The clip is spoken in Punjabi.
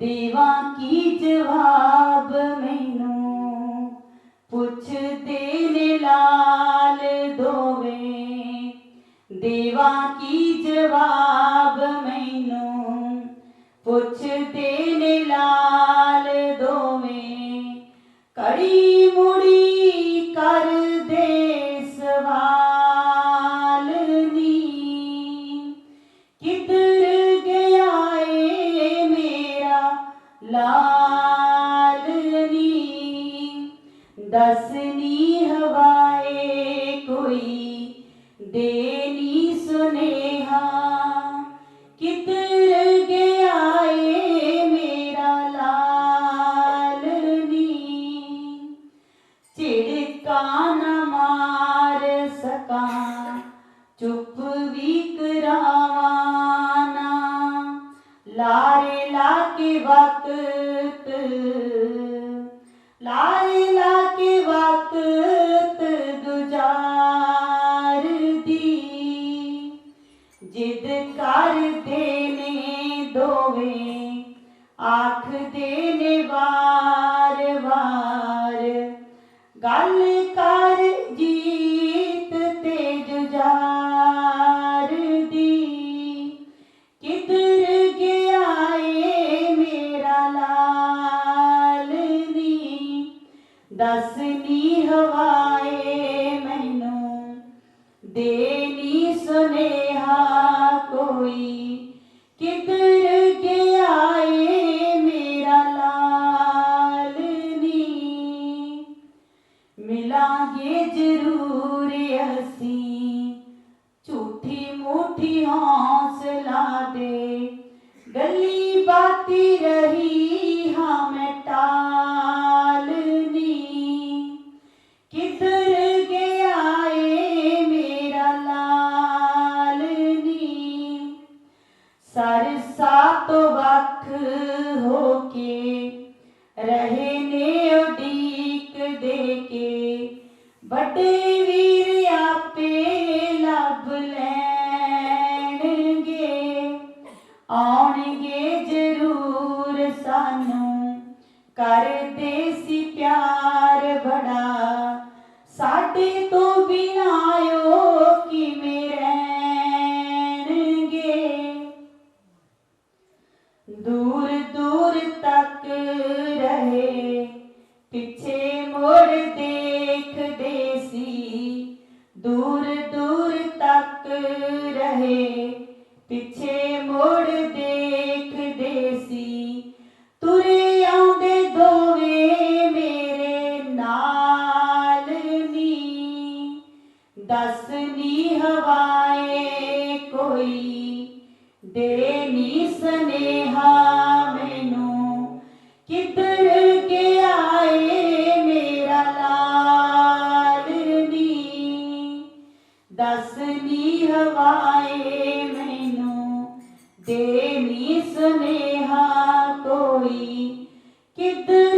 ਦੇਵਾਂ ਕੀ ਜਵਾਬ ਮੈਨੂੰ? ਪੁੱਛਦੇ ਨੇ ਲਾਲ ਦੋਵੇਂ ਦੇਵਾਂ ਕੀ ਜਵਾਬ ਮੈਨੂੰ? ਪੁੱਛਦੇ ਦਸਨੀ ਹਵਾਏ ਕੋਈ ਦੇ ਨੀ ਸੁਨੇਹਾ। ਕਿਧਰ ਗਿਆ ਏ ਮੇਰਾ ਲਾਲ ਨੀ ਝਿੜਕਾ ਨਾ ਮਾਰ ਸਕਾਂ, ਚੁੱਪ ਵੀ ਕਰਾਵਾਂ ਨਾ। ਲਾਰੇ ਲਾ ਕੇ ਵਕਤ ਜਿੱਦ ਕਰਦੇ ਨੇ ਦੋਵੇਂ ਆਖਦੇ ਨੇ ਵਾਰ ਵਾਰ, ਗੱਲ ਕਰ ਜੀਤ ਤੇ ਜੁਝਾਰ ਦੀ। ਕਿਧਰ ਗਿਆ ਏ ਮੇਰਾ ਲਾਲ ਨੀ? ਦਸਨੀ ਹਵਾਏ ਮੈਨੂੰ, ਦੇ ਸੁਨੇਹਾ ਕੋਈ ਕਿਤੇ ਹੋ ਕੇ ਰਹੇ ਨੇ ਉਡੀਕ ਦੇ ਕੇ। ਵੱਡੇ ਵੀਰ ਆਪੇ ਲੱਭ ਲੈਣਗੇ। ਆਉਣਗੇ ਜ਼ਰੂਰ ਸਾਨੂੰ, ਕਰਦੇ ਸੀ ਪਿਆਰ ਬੜਾ। ਸਾਡੇ ਤੋਂ ਬਿਨਾਂ ਦੂਰ ਦੂਰ ਤੱਕ ਰਹੇ। ਪਿੱਛੇ ਮੋੜ ਦੇਖਦੇ ਸੀ। ਦੂਰ ਦੂਰ ਤੱਕ ਰਹੇ। ਪਿੱਛੇ ਮੋੜ ਦੇਖਦੇ ਸੀ। ਤੁਰੇ ਆਉਂਦੇ ਦੋਵੇਂ ਮੇਰੇ ਨਾਲ ਨੀ। ਦਸਨੀ ਹਵਾਏ ਦੇ ਨੀ ਸਨੇਹਾ ਮੈਨੂੰ। ਕਿੱਧਰ ਗਿਆ ਏ ਮੇਰਾ ਲਾਲ ਨੀ? ਦਸਨੀ ਹਵਾਏ ਮੈਨੂੰ। ਦੇ ਨੀ ਸਨੇਹਾ ਕੋਈ। ਕਿੱਧਰ